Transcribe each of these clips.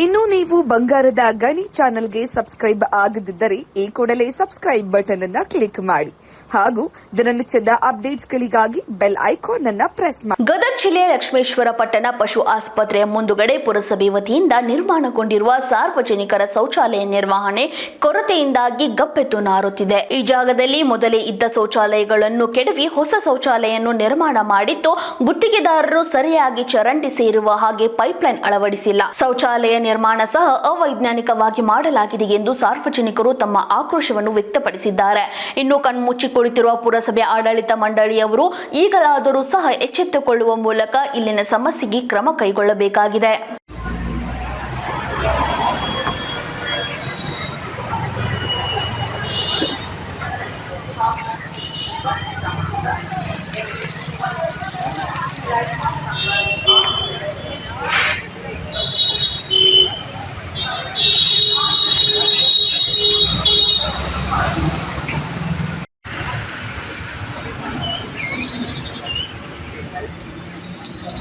ಇನ್ನು ನೀವು ಬಂಗಾರದ ಗಣಿ ಚಾನೆಲ್ಗೆ ಸಬ್ಸ್ಕ್ರೈಬ್ ಆಗದಿದ್ದರೆ ಈ ಕೂಡಲೇ ಸಬ್ಸ್ಕ್ರೈಬ್ ಬಟನ್ ಅನ್ನ ಕ್ಲಿಕ್ ಮಾಡಿ. ಹಾಗೂ ದಿನನಿತ್ಯದ ಅಪ್ಡೇಟ್ಸ್ಗಳಿಗಾಗಿ ಬೆಲ್ ಐಕಾನ್ ಅನ್ನ ಪ್ರೆಸ್ ಮಾಡಿ ಗದಗ ಜಿಲ್ಲೆಯ ಲಕ್ಷ್ಮೇಶ್ವರ ಪಟ್ಟಣ ಪಶು ಆಸ್ಪತ್ರೆಯ ಮುಂದುಗಡೆ ಪುರಸಭೆ ವತಿಯಿಂದ ನಿರ್ಮಾಣಗೊಂಡಿರುವ ಸಾರ್ವಜನಿಕರ ಶೌಚಾಲಯ ನಿರ್ವಹಣೆ ಕೊರತೆಯಿಂದಾಗಿ ಗಪ್ಪೆತ್ತು ನಾರುತ್ತಿದೆ. ಈ ಜಾಗದಲ್ಲಿ ಮೊದಲೇ ಇದ್ದ ಶೌಚಾಲಯಗಳನ್ನು ಕೆಡವಿ ಹೊಸ ಶೌಚಾಲಯವನ್ನು ನಿರ್ಮಾಣ ಮಾಡಿದ್ದು ಗುತ್ತಿಗೆದಾರರು ಸರಿಯಾಗಿ ಚರಂಡಿ ಸೇರುವ ಹಾಗೆ ಪೈಪ್ಲೈನ್ ಅಳವಡಿಸಿಲ್ಲ. ಶೌಚಾಲಯ ನಿರ್ಮಾಣ ಸಹ ಅವೈಜ್ಞಾನಿಕವಾಗಿ ಮಾಡಲಾಗಿದೆ ಎಂದು ಸಾರ್ವಜನಿಕರು ತಮ್ಮ ಆಕ್ರೋಶವನ್ನು ವ್ಯಕ್ತಪಡಿಸಿದ್ದಾರೆ. ಇನ್ನು ಕಣ್ಮುಚ್ಚಿ ಕುಳಿತಿರುವ ಪುರಸಭೆ ಆಡಳಿತ ಮಂಡಳಿಯವರು ಈಗಲಾದರೂ ಸಹ ಎಚ್ಚೆತ್ತುಕೊಳ್ಳುವ ಮೂಲಕ ಇಲ್ಲಿನ ಸಮಸ್ಯೆಗೆ ಕ್ರಮ ಕೈಗೊಳ್ಳಬೇಕಾಗಿದೆ.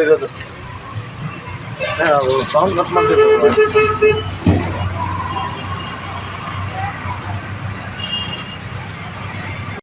ಇರೋದು. ಸೌಂಡ್ ಕಟ್ ಮಾಡ್ತಿದ್ರು.